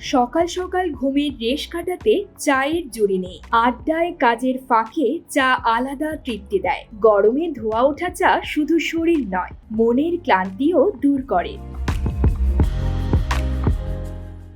সকাল সকাল ঘুমের রেশ কাটাতে চায়ের জুড়ি নেই। আড্ডায় কাজের ফাঁকে চা আলাদা তৃপ্তি দেয়। গরমে ধোয়া ওঠা চা শুধু শরীর নয়, মনের ক্লান্তিও দূর করে।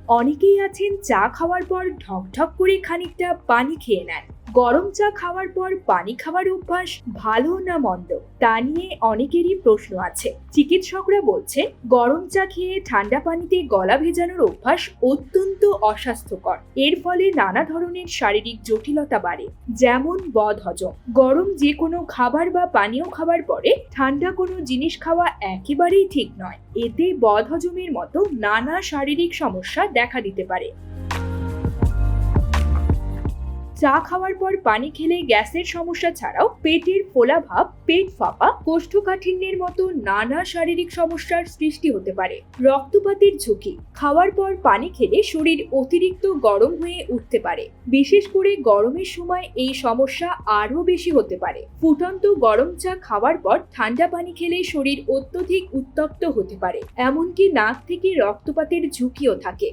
অনেকেই আছেন চা খাওয়ার পর ঢকঢক করে খানিকটা পানি খেয়ে নেন। গরম চা খাওয়ার পর পানি খাওয়ার অভ্যাস ভালো না মন্দ? তা নিয়ে অনেকেরই প্রশ্ন আছে। চিকিৎসকরা বলছেন, গরম চা খেয়ে ঠান্ডা পানিতে গলা ভেজানোর অভ্যাস অত্যন্ত অস্বাস্থ্যকর। এর ফলে নানা ধরনের শারীরিক জটিলতা বাড়ে, যেমন বদ হজম গরম যে কোনো খাবার বা পানীয় খাবার পরে ঠান্ডা কোনো জিনিস খাওয়া একেবারেই ঠিক নয়। এতে বদ হজমের মতো নানা শারীরিক সমস্যা দেখা দিতে পারে। চা খাওয়ার পর পানি খেলে গ্যাসের সমস্যা ছাড়াও পেটের ফোলাভাব, পেট ফাঁপা, কোষ্ঠকাঠিন্যের মতো নানা শারীরিক সমস্যার সৃষ্টি হতে পারে। রক্তপাতের ঝুঁকি, খাওয়ার পর পানি খেলে শরীর অতিরিক্ত গরম হয়ে উঠতে পারে। বিশেষ করে গরমের সময় এই সমস্যা আরও বেশি হতে পারে। ফুটন্ত গরম চা খাওয়ার পর ঠান্ডা পানি খেলে শরীর অত্যধিক উত্তপ্ত হতে পারে। এমনকি নাক থেকে রক্তপাতের ঝুঁকিও থাকে।